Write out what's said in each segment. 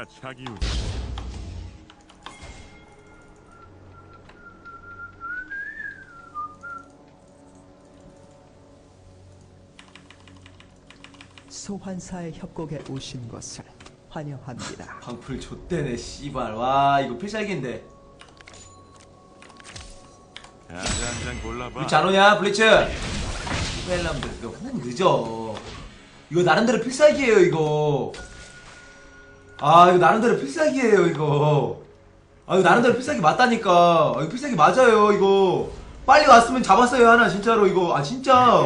다 자기 운. 소환사의 협곡에 오신 것을 환영합니다. 방풀 좆대네 씨발 와 이거 필살기인데 야자 한잔 골라봐. 블리츠 안 오냐 블리츠 이거 훅 늦어 이거 나름대로 필살기예요 이거 아 이거 나름대로 필살기예요 이거. 아 이거 나름대로 필살기 맞다니까. 아, 이거 필살기 맞아요 이거. 빨리 왔으면 잡았어요 하나 진짜로 이거. 아 진짜.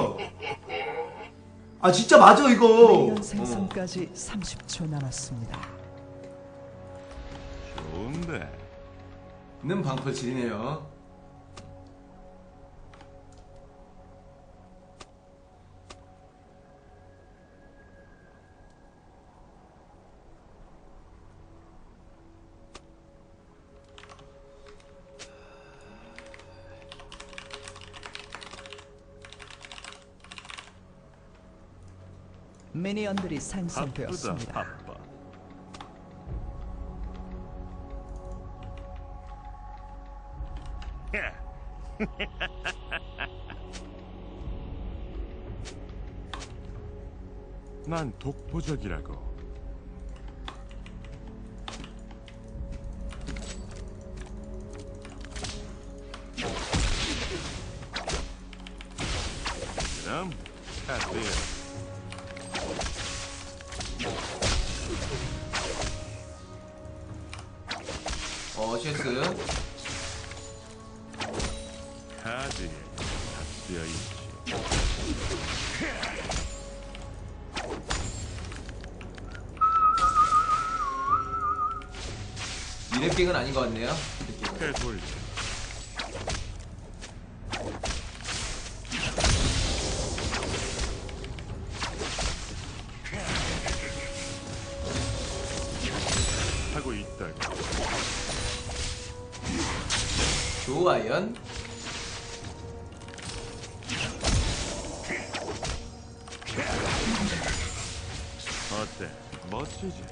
아 진짜 맞아 이거. 어. 생성까지 30초 남았습니다. 좋은데. 는 방풀 질이네요 미니언들이 바쁘다 생성되었습니다. 바빠. 난 독보적이라고. 그럼 카드야. 카드에 다 쓰여 있지. 미래갱은 아닌 것 같네요 미래갱은. 조아연 어때? 멋지지?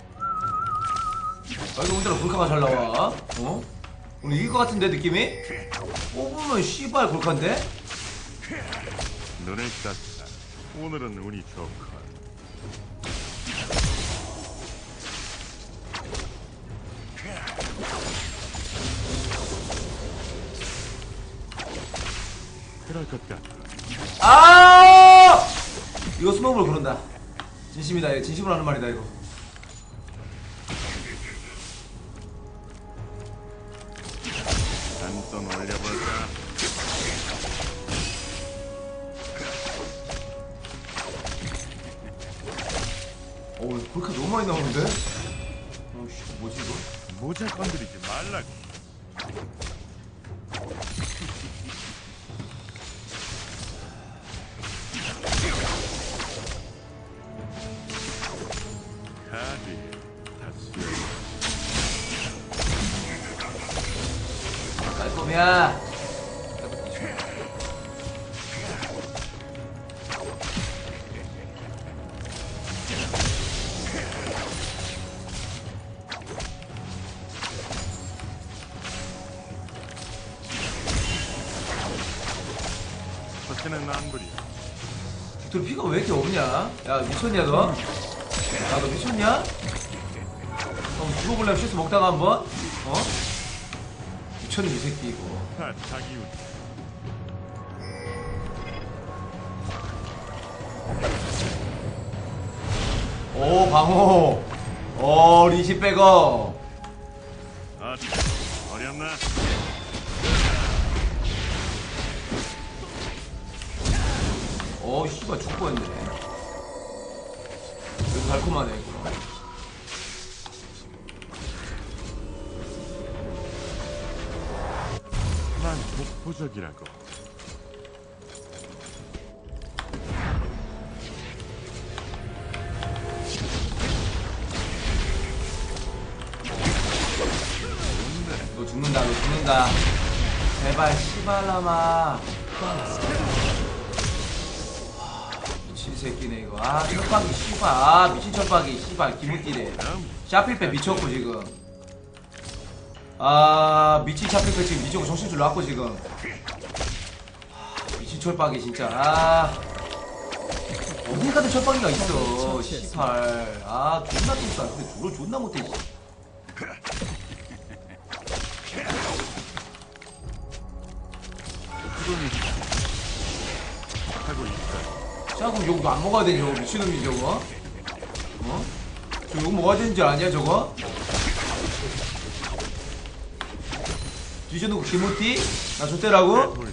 아 이거 오늘따라 골카가 잘 나와 어? 오늘 이길 것 같은데 느낌이? 뽑으면 씨발 골카인데? 눈을 떴다. 오늘은 운이 좋 고. 그럴 것 같아. 아! 이거 스모브를 고른다 진심이다 이거 진심으로 하는 말이다 이거 야 저때는 낭불이야. 빅토리 피가 왜 이렇게 없냐? 야 미쳤냐 너? 야너 미쳤냐? 그럼 죽어볼래 슈스 먹다가 한번? 어? 미쳤네 이 새끼 이거 다 자기 운. 오 방호 오 리시 백업 아, 어렵나? 오 씨발 죽을 뻔했네 이거 달콤하네 이거 독보적이라고. 너 죽는다 너 죽는다. 제발 씨발라마. 미친 새끼네 이거. 아 철박이 씨발. 아 미친 철박이 씨발. 기분띠래 다음 샤필 빼 미쳤고 지금 아 미친 샤필빼 지금 미쳤고 정신줄 놨고 지금 아, 미친 철박이 진짜 아 어디 가든 철박이가 있어 씨발 아 존나 똥싸 근데 저걸 존나 못해 씨. 푸른이 하고 있다. 자 그럼 욕 안 먹어야 저거 미친놈이 저거 어? 저 욕 먹어야 되는 줄 아냐 저거? 뒤져놓고 기모띠? 나 줬대라고? 돌려.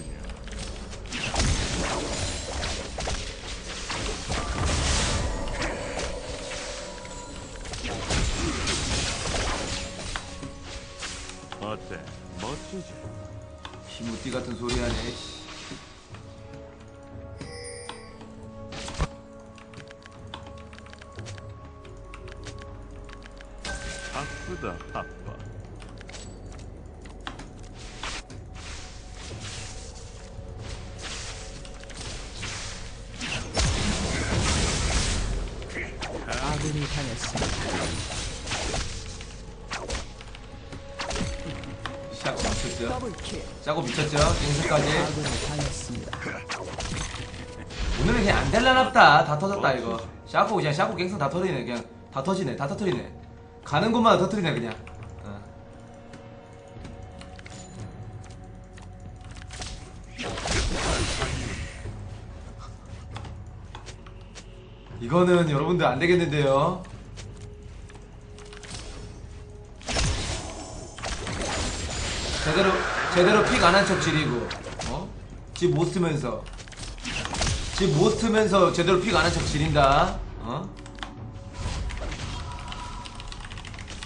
어때? 멋지지? 기모띠 같은 소리 하네 씨. 바쁘다 바빠. 이 당했습니다. 시작 미쳤죠? 짜고 미쳤죠? 갱수까지. 오늘은 그냥 안 될라납다 다 터졌다 이거 샤코 그냥 샤코 갱수 다 터지네 그냥 다 터지네 다 터트리네 가는 곳마다 터트리네 그냥 어. 이거는 여러분들 안 되겠는데요 제대로 제대로 픽 안 한 척 지리고 어? 집못 쓰면서 집못 쓰면서 제대로 픽 안 한 척 지린다 어?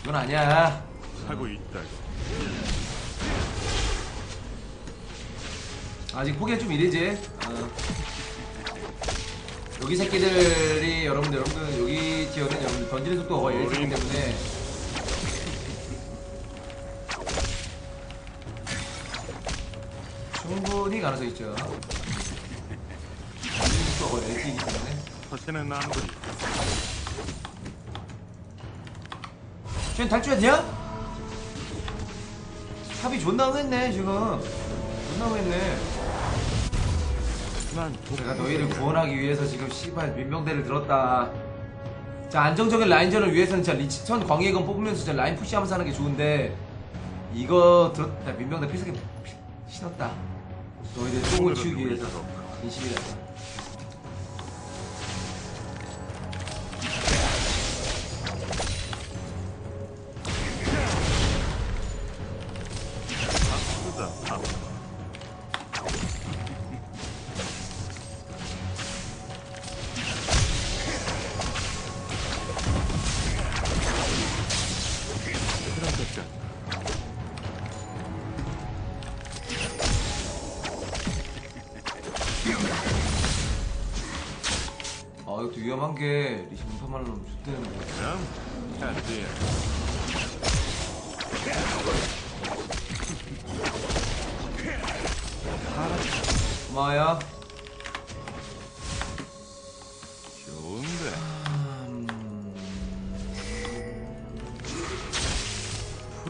이건 아니야 하고 있다고. 아직 포기가 좀 이르지 어. 여기 새끼들이 여러분들 여러분들 여기 지역은 여러분들 던지는 속도가 거의 일이기 때문에 충분히 가능성 있죠 거의 LT이기 때문에 서세는 안부리. 쟤는 탈주했냐? 탑이 존나 응했네 지금 존나 응했네 난 내가 독. 너희를 구원하기 위해서 지금 씨발 민병대를 들었다 자 안정적인 라인전을 위해서는 진짜 리치턴 광해건 뽑으면서 진짜 라인 푸시하면서 하는 게 좋은데 이거 들었다 민병대 필살기 피- 신었다 너희들 똥을 치우기 위해서 인심이다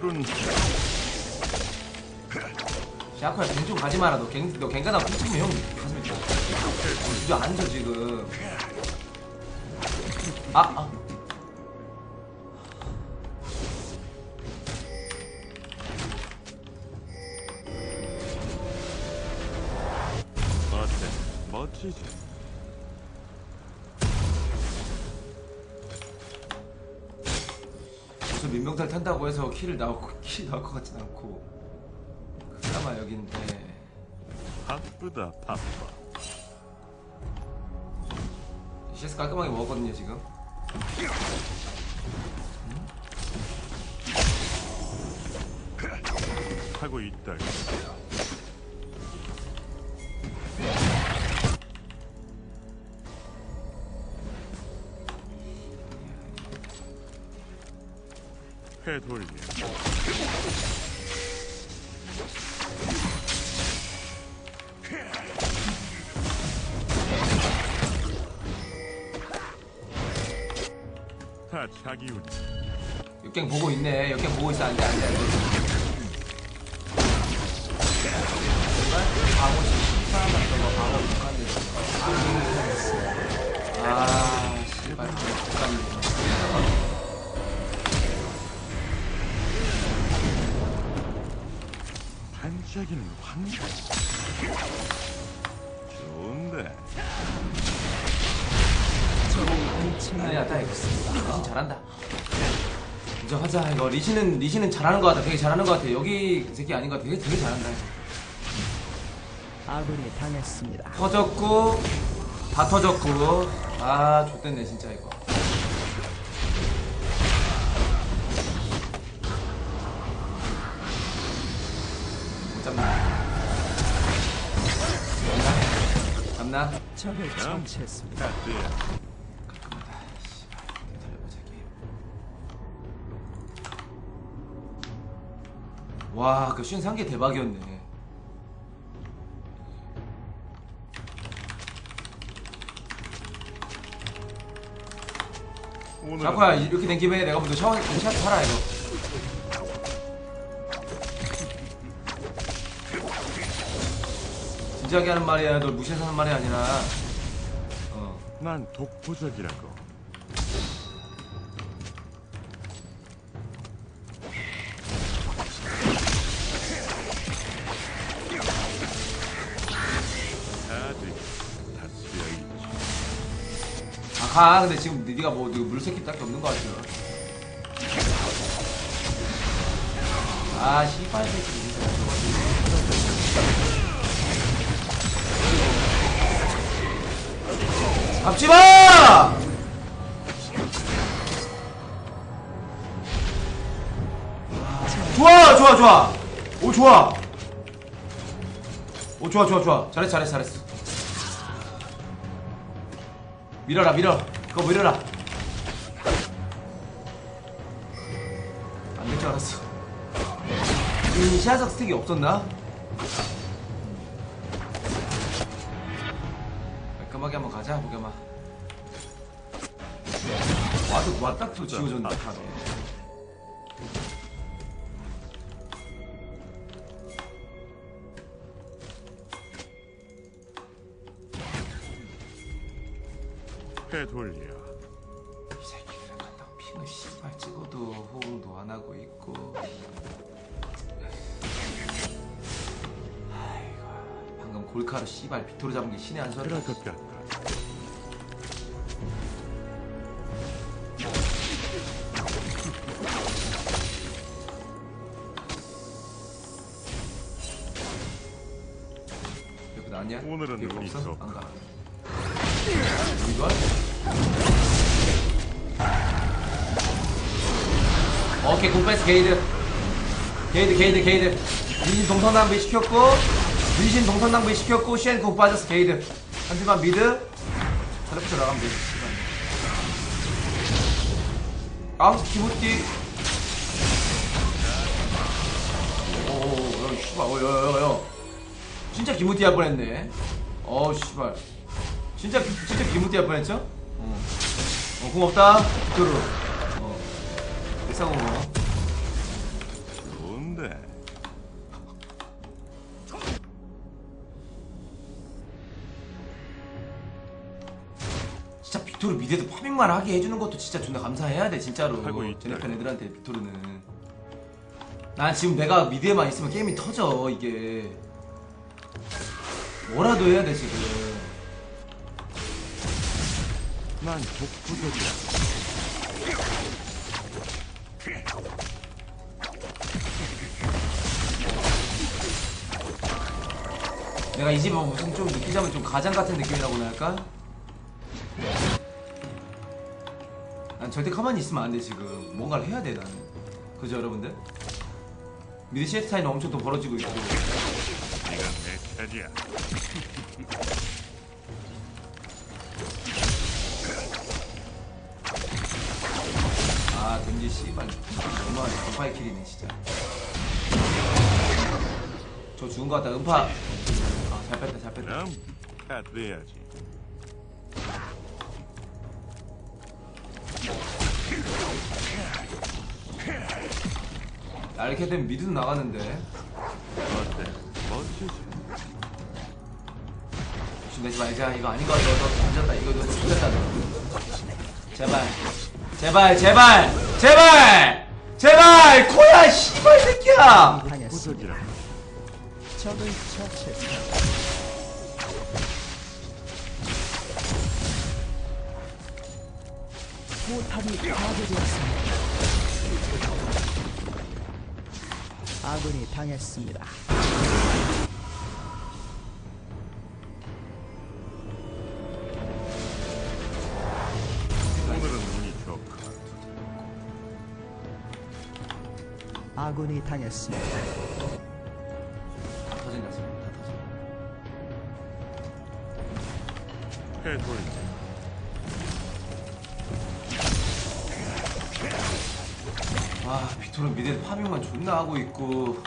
푸른 샤코야 갱좀 가지 마라 너 갱, 너 갱가다 붙으면 형 가슴이 쳐 주저 앉아 지금 아! 아. 어때? 멋지지? 탄다고 해서 키를 나올, 거- 키 나올 것 같진 않고. 그나마 여긴데. 바쁘다 바빠. CS 깔끔하게 먹었거든요 지금. 하고 있다 해돌려 다 자기 운. 역갱 보고 있네. 역갱 보고 있어. 안 돼, 안 돼, 안 돼. 잘한다. 인정하자. 이거 리신은, 리신은 잘하는 것 같아. 되게 잘하는 것 같아. 여기 이 새끼 아닌 것 같아. 되게, 되게 잘한다. 아군이 당했습니다. 터졌고, 다 터졌고. 아, 좆됐네, 진짜 이거. 못 잡나. 잡나? 잡나? 적을 처치했습니다. 와, 그 쉬운 상계 대박이었네. 오늘 자꾸야 이렇게 된 김에 내가 먼저 샤워 샤워 하라 이거. 진지하게 하는 말이야. 널 무시해서 하는 말이 아니라. 어. 난 독보적이라고. 가. 근데 지금 네가 뭐 물새끼 딱히 없는 것 같아. 아 씨발 새끼. 진짜. 잡지 마! 좋아, 좋아, 좋아. 오, 좋아. 오, 좋아, 좋아, 좋아. 잘했어, 잘했어, 잘했어. 밀어라, 밀어. 그거 밀어라. 안 될 줄 알았어. 이 시야석 스틱이 없었나? 깔끔하게 한번 가자, 보겸아. 와도 왔다 또 지워졌네, 카드. 회 돌려. 이 새끼들은 간다고 핑을 씨발 찍어도 호응도 안 하고 있고. 아이고, 방금 골카로 씨발 빅토르 잡은 게 신의 한 수였다. 그럴 것 같다. 오늘은 없어? 오케이 굿패스 게이드. 게이드 게이드 게이드. 리신 동선 낭비 시켰고 리신 동선 낭비 시켰고 쉔굿 빠졌어 게이드. 하지만 미드 살려붙여 나가면 되지. 씨발. 아우 기모띠 오오오 야 씨발. 어여여여 진짜 기모띠 할 뻔했네. 어 씨발. 진짜 진짜 기모띠 할 뻔했죠? 어, 어 고맙다. 어 일사공호 좋은데. 진짜 빅토르 미드에서 파밍만 하게 해주는 것도 진짜 존나 감사해야 돼 진짜로. 제네편 애들한테 빅토르는 난 지금 내가 미드에만 있으면 게임이 터져 이게 뭐라도 해야 돼 지금 난 독보적이야. 내가 이 집은 무슨 좀 느끼자면 좀 가장 같은 느낌이라고나 할까? 난 절대 가만히 있으면 안 돼 지금. 뭔가를 해야 돼 나는. 그죠 여러분들? 미드 CS 차이는 엄청 또 벌어지고 있고. 네가 내 차지야. 아 겐지 씨발. 얼마나 음파의 킬이네 진짜. 저 죽은 거 같다. 음파 잡혔다 잡혔다. 다 돼야지 아, 이렇게 되면 미드 나가는데. 어때? 멋지지? 조심하지 말자. 이거 아닌 것 같아 너 던졌다. 이거 너 던졌다. 너. 제발. 제발 제발! 제발! 제발! 코야 씨발 새끼야! 적을 처치 포탑이 파괴되었습니다. 아군이 당했습니다. 오늘은 운이 좋고. 아군이 당했습니다. 다 터진다 다 터진다 해돌 아 빅토르 미드 파밍만 존나 하고 있고.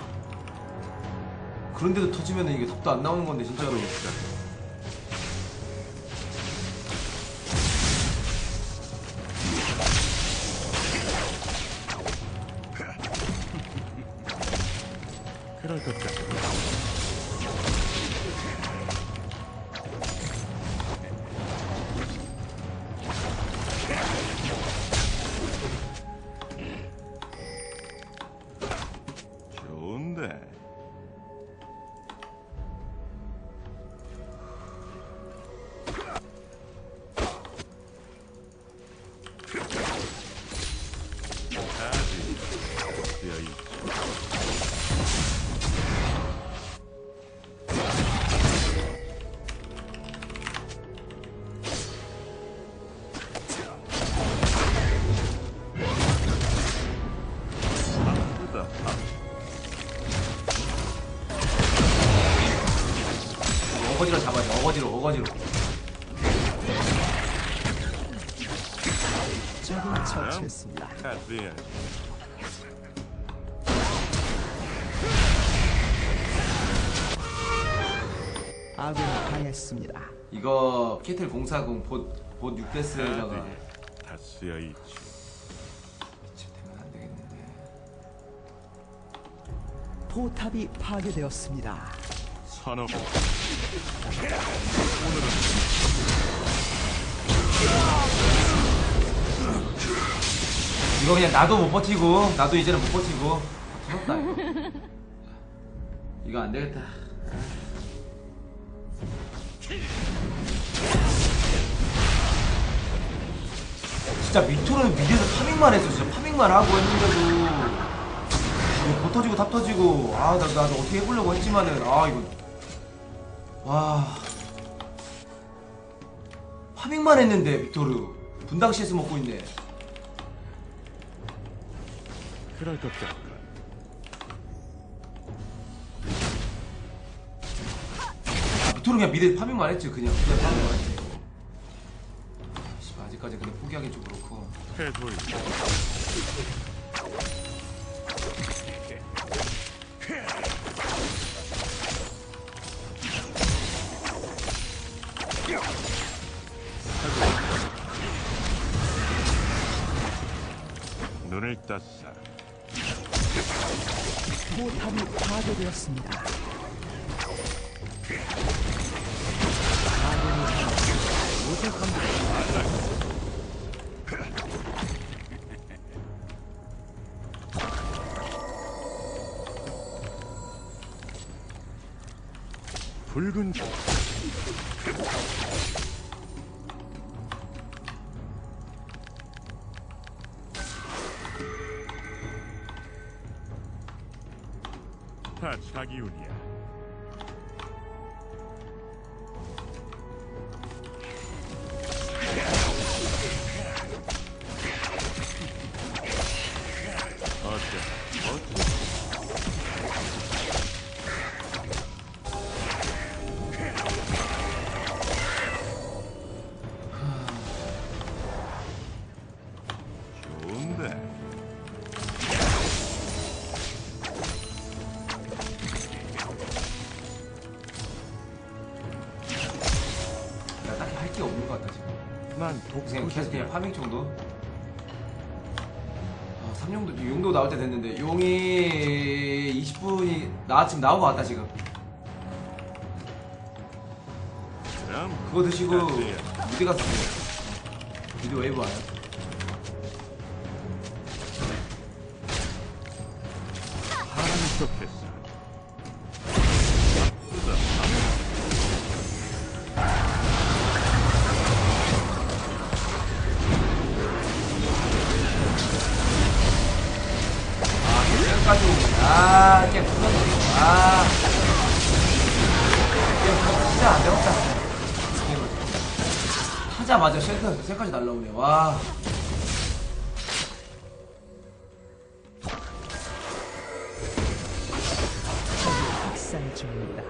그런데도 터지면 이게 덕도 안 나오는 건데 진짜로 어거지로 적을 처치했습니다. 아군이 당했습니다. 이거 케틀 040 봇, 봇 6대스에다가 카드 다 쓰여 있지. 되면 안 되겠는데 포탑이 파괴되었습니다. 선업. 이거 그냥 나도 못 버티고 나도 이제는 못 버티고. 다 터졌다 이거. 이거 안 되겠다. 진짜 미토는 미드에서 파밍만 했어. 진짜 파밍만 하고 했는데도. 이거 보 터지고 탑 터지고. 아나 나도 어떻게 해보려고 했지만은 아 이거 와. 파밍만 했는데 빅토르. 분당 CS 먹고 있네. 그럴 것 같아. 아, 빅토르 그냥 미드 파밍만 했지. 그냥 그냥 파밍만 했지. 아, 아직까지 근데 포기하기 좀 그렇고. 해돌리. 눈을 떴어. 포탑이 파괴되었습니다. 아군이. 붉은 그냥 계속 그냥. 파밍 정도 아 삼용도 용도 나올 때 됐는데 용이 20분이 나 지금 나온 것 같다 지금 그거 드시고 자, 미드 가서. 미드 웨이브 와요 하자마자 셀카, 셀까지 날라 오네. 와. 중입니다.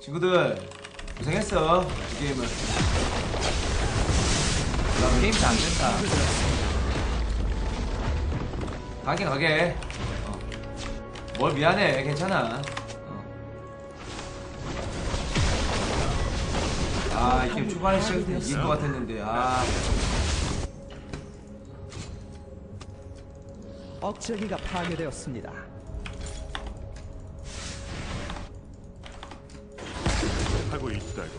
친구들 고생했어. 이 게임은. 나 게임 잘 안 된다. 가게 가게. 어. 뭘 미안해. 괜찮아 아 이 게임 초반에 시작할 때 이길 것 같았는데 아 억제기가 파괴되었습니다. 하고 있다고.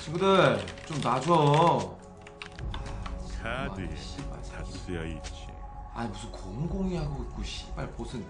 친구들 좀 놔줘 카드에 아, 씨발. 다 쓰여 있지. 아니 무슨 공공이 하고 있고 씨발 보슨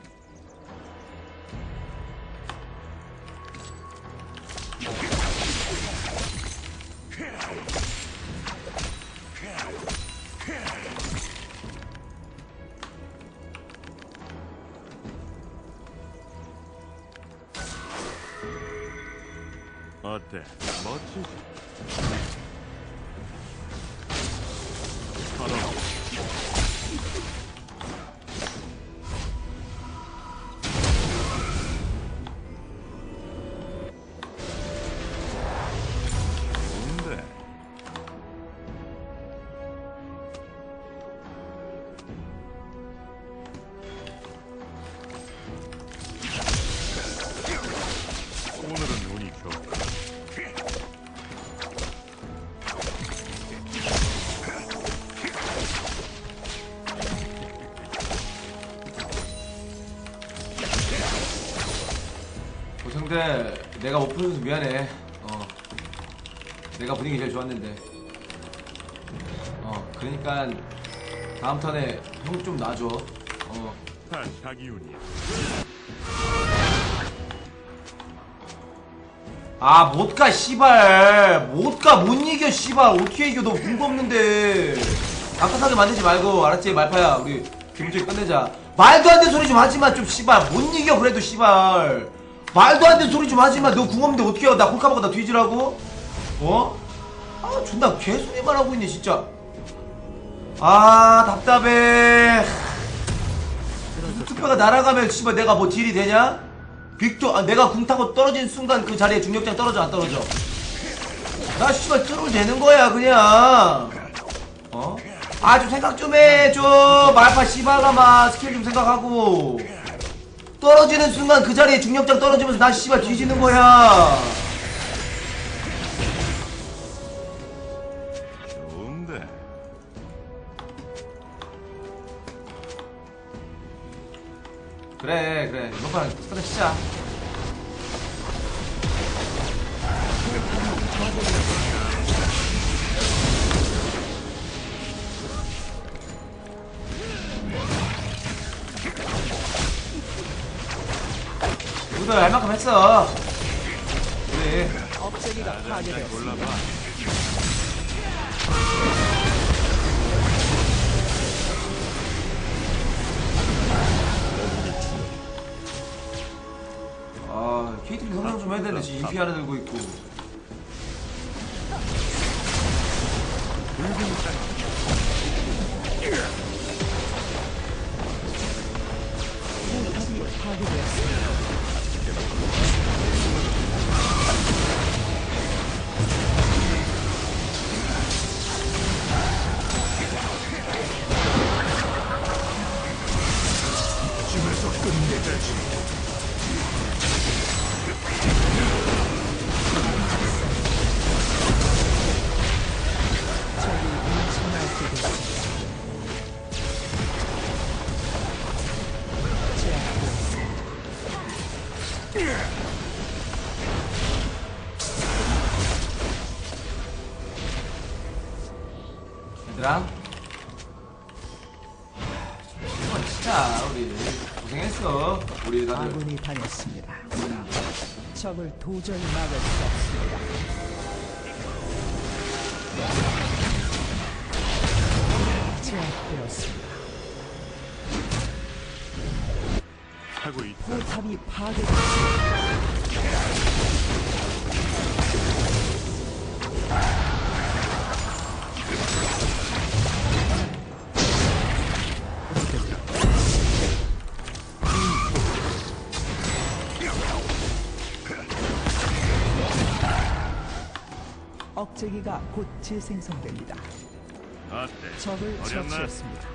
내가 못 풀어줘서 미안해 어 내가 분위기 제일 좋았는데 어 그러니까 다음 턴에 형 좀 놔줘 어다 자기 운이야. 아, 못 가, 씨발. 못 가, 못 이겨, 씨발. 어떻게 이겨, 너 궁도 없는데. 아까하게 만들지 말고, 알았지, 말파야. 우리, 기분좋게 끝내자. 말도 안 되는 소리 좀 하지 마, 좀, 씨발. 못 이겨, 그래도, 씨발. 말도 안 되는 소리 좀 하지 마. 너궁 없는데 어떻게 해? 나 홀카보고 나 뒤지라고? 어? 아, 존나 개소리만 하고 있네, 진짜. 아, 답답해. 투표가 날아가면, 씨발, 내가 뭐 딜이 되냐? 빅토 아, 내가 궁 타고 떨어진 순간 그 자리에 중력장 떨어져 안 떨어져 나 씨발 트롤 되는 거야 그냥 어? 아 좀 생각 좀 해줘 말파 씨발가마 스킬 좀 생각하고 떨어지는 순간 그 자리에 중력장 떨어지면서 나 씨발 뒤지는 거야. 좋은데. 그래 그래. 이번 판 끝내치자 누들 할 만큼 했어 우리 억제기가 파괴되었습니다. 아 KTV 성장 좀 해야 되는데 지금 인피 하나 들고 있고 파괴되었습니다. 적을 도저히 막을 수 없습니다. 제압되었습니다. 하고 있다. 포탑이 파괴됐습니다. 억제기가 곧 재생성됩니다. 어때? 적을 어렵나? 처치했습니다.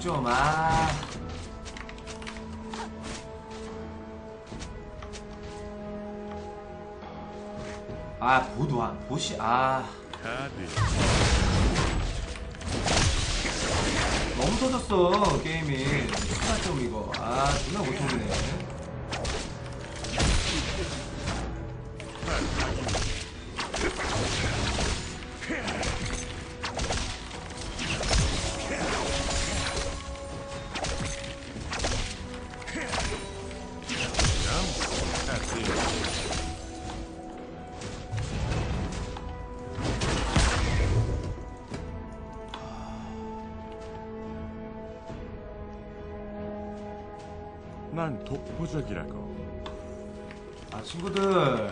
좀, 아. 아, 보도, 안- 보시, 아. 카드. 너무 터졌어, 게임이. 시간점 이거. 아, 존나 고통이네. 보적이라고. 아, 친구들.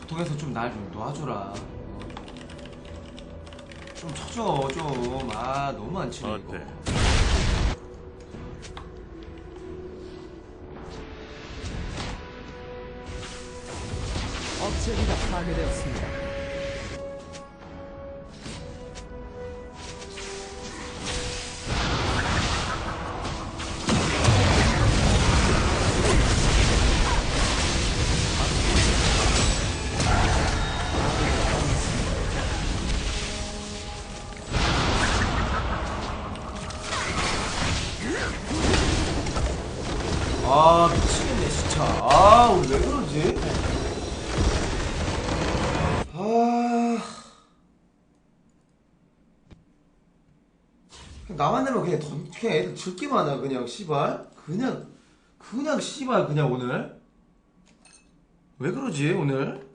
보통에서 좀 날 좀 놔줘라. 어. 좀 쳐줘, 좀. 아, 너무 안 치네, 이거. 어때? 억제기가 파괴되었습니다. 그냥 애들 즐기만 하나, 그냥, 씨발. 그냥, 그냥, 씨발, 그냥 오늘. 왜 그러지, 오늘? 음.